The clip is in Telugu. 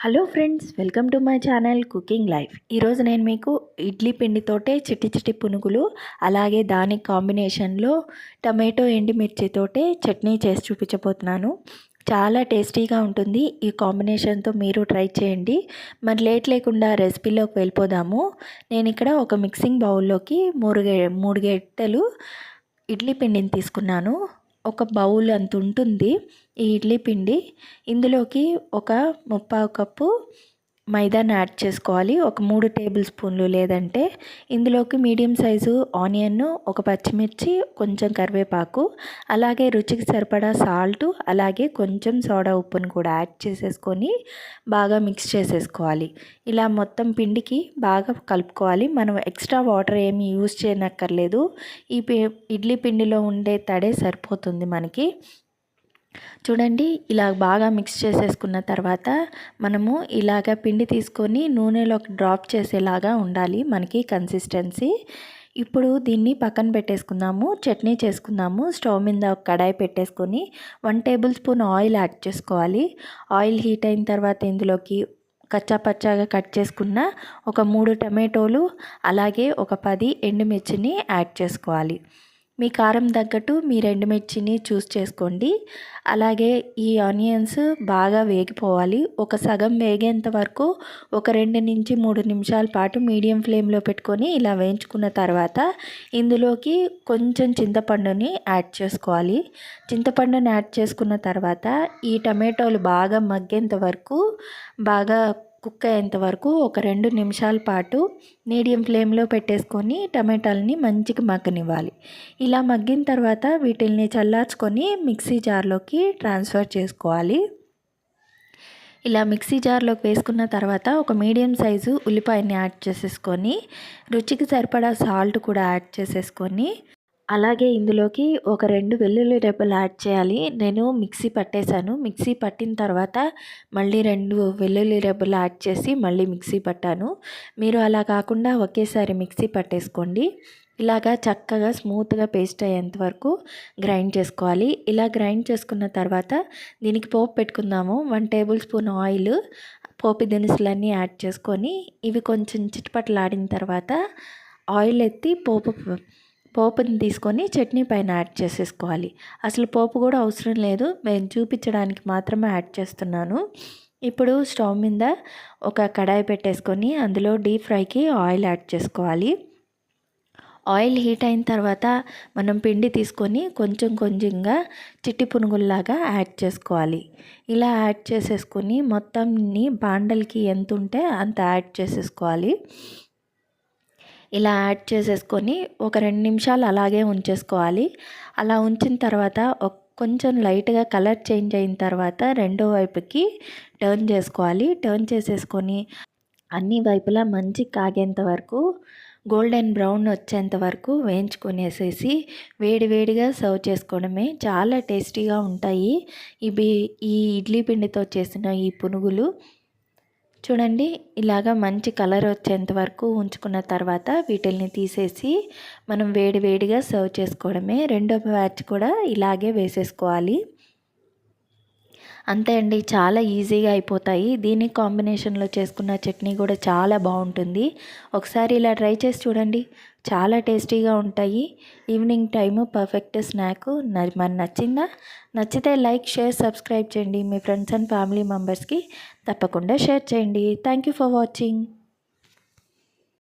Hello friends welcome to my channel cooking life ఈరోజు నేను మీకు ఇడ్లీ పిండితోటే చిట్టి చిట్టి పునుగులు అలాగే దాని కాంబినేషన్లో టమాటో ఎండుమిర్చితోటే చట్నీ చేసి చూపించబోతున్నాను చాలా టేస్టీగా ఉంటుంది ఈ కాంబినేషన్తో మీరు ట్రై చేయండి మరి లేట్ లేకుండా రెసిపీలోకి వెళ్ళిపోదాము నేను ఇక్కడ ఒక మిక్సింగ్ బౌల్లోకి మూడు మూడు గెట్టెలు ఇడ్లీ పిండిని తీసుకున్నాను ఒక బౌల్ అంత ఉంటుంది ఈ ఇడ్లీ పిండి. ఇందులోకి ఒక ముప్పావు కప్పు మైదాను యాడ్ చేసుకోవాలి. ఒక మూడు టేబుల్ స్పూన్లు లేదంటే ఇందులోకి మీడియం సైజు ఆనియన్ ఒక పచ్చిమిర్చి కొంచెం కరివేపాకు అలాగే రుచికి సరిపడా సాల్ట్ అలాగే కొంచెం సోడా ఉప్పును కూడా యాడ్ చేసేసుకొని బాగా మిక్స్ చేసేసుకోవాలి. ఇలా మొత్తం పిండికి బాగా కలుపుకోవాలి. మనం ఎక్స్ట్రా వాటర్ ఏమి యూజ్ చేయనక్కర్లేదు. ఈ ఇడ్లీ పిండిలో ఉండే తడే సరిపోతుంది మనకి. చూడండి ఇలా బాగా మిక్స్ చేసేసుకున్న తర్వాత మనము ఇలాగ పిండి తీసుకొని నూనెలోకి డ్రాప్ చేసేలాగా ఉండాలి మనకి కన్సిస్టెన్సీ. ఇప్పుడు దీన్ని పక్కన పెట్టేసుకుందాము చట్నీ చేసుకుందాము. స్టవ్ మీద ఒక కడాయి పెట్టేసుకొని one tablespoon oil add చేసుకోవాలి. ఆయిల్ హీట్ అయిన తర్వాత ఇందులోకి కచ్చాపచ్చాగా కట్ చేసుకున్న ఒక మూడు టమాటోలు అలాగే ఒక పది ఎండుమిర్చిని యాడ్ చేసుకోవాలి. మీ కారం తగ్గట్టు మీ రెండు మిర్చిని చూస్ చేసుకోండి. అలాగే ఈ ఆనియన్స్ బాగా వేగిపోవాలి. ఒక సగం వేగేంత వరకు ఒక రెండు నుంచి మూడు నిమిషాల పాటు మీడియం ఫ్లేమ్లో పెట్టుకొని ఇలా వేయించుకున్న తర్వాత ఇందులోకి కొంచెం చింతపండుని యాడ్ చేసుకోవాలి. చింతపండుని యాడ్ చేసుకున్న తర్వాత ఈ టమాటోలు బాగా మగ్గేంత వరకు బాగా కుక్ అయ్యేంత వరకు ఒక రెండు నిమిషాల పాటు మీడియం ఫ్లేమ్లో పెట్టేసుకొని టమాటాలని మంచిగా మగ్గనివ్వాలి. ఇలా మగ్గిన తర్వాత వీటిల్ని చల్లార్చుకొని మిక్సీ జార్లోకి ట్రాన్స్ఫర్ చేసుకోవాలి. ఇలా మిక్సీ జార్లోకి వేసుకున్న తర్వాత ఒక మీడియం సైజు ఉల్లిపాయని యాడ్ చేసేసుకొని రుచికి సరిపడా సాల్ట్ కూడా యాడ్ చేసేసుకొని అలాగే ఇందులోకి ఒక రెండు వెల్లుల్లి రెబ్బలు యాడ్ చేయాలి. నేను మిక్సీ పట్టేశాను. మిక్సీ పట్టిన తర్వాత మళ్ళీ రెండు వెల్లుల్లి రెబ్బలు యాడ్ చేసి మళ్ళీ మిక్సీ పట్టాను. మీరు అలా కాకుండా ఒకేసారి మిక్సీ పట్టేసుకోండి. ఇలాగా చక్కగా స్మూత్గా పేస్ట్ అయ్యేంత వరకు గ్రైండ్ చేసుకోవాలి. ఇలా గ్రైండ్ చేసుకున్న తర్వాత దీనికి పోపు పెట్టుకుందాము. వన్ టేబుల్ స్పూన్ ఆయిల్ పోపు దినుసులన్నీ యాడ్ చేసుకొని ఇవి కొంచెం చిట్పట్లాడిన తర్వాత ఆయిల్ ఎత్తి పోపు పోపుని తీసుకొని చట్నీ పైన యాడ్ చేసేసుకోవాలి. అసలు పోపు కూడా అవసరం లేదు. నేను చూపించడానికి మాత్రమే యాడ్ చేస్తున్నాను. ఇప్పుడు స్టవ్ మీద ఒక కడాయి పెట్టేసుకొని అందులో డీప్ ఫ్రైకి ఆయిల్ యాడ్ చేసుకోవాలి. ఆయిల్ హీట్ అయిన తర్వాత మనం పిండి తీసుకొని కొంచెం కొంచెంగా చిట్టి పునుగుల్లాగా యాడ్ చేసుకోవాలి. ఇలా యాడ్ చేసేసుకొని మొత్తంని బాండల్కి ఎంత ఉంటే అంత యాడ్ చేసేసుకోవాలి. ఇలా యాడ్ చేసేసుకొని ఒక రెండు నిమిషాలు అలాగే ఉంచేసుకోవాలి. అలా ఉంచిన తర్వాత కొంచెం లైట్గా కలర్ చేంజ్ అయిన తర్వాత రెండో వైపుకి టర్న్ చేసుకోవాలి. టర్న్ చేసేసుకొని అన్ని వైపులా మంచి కాగేంత వరకు గోల్డెన్ బ్రౌన్ వచ్చేంత వరకు వేయించుకునేసేసి వేడివేడిగా సర్వ్ చేసుకోవడమే చాలా టేస్టీగా ఉంటాయి. ఇవి ఈ ఇడ్లీ పిండితో చేసిన ఈ పునుగులు చూడండి ఇలాగ మంచి కలర్ వచ్చేంత వరకు ఉంచుకున్న తర్వాత వీటిల్ని తీసేసి మనం వేడి వేడిగా సర్వ్ చేసుకోవడమే. రెండో బ్యాచ్ కూడా ఇలాగే వేసేసుకోవాలి. అంతే అండి చాలా ఈజీగా అయిపోతాయి. దీని కాంబినేషన్లో చేసుకున్న చట్నీ కూడా చాలా బాగుంటుంది. ఒకసారి ఇలా ట్రై చేసి చూడండి. చాలా టేస్టీగా ఉంటాయి. Evening time perfect snack. మరి నచ్చిందా? నచ్చితే లైక్ షేర్ సబ్స్క్రైబ్ చేయండి. మీ ఫ్రెండ్స్ అండ్ ఫ్యామిలీ మెంబర్స్కి తప్పకుండా షేర్ చేయండి. Thank you for watching.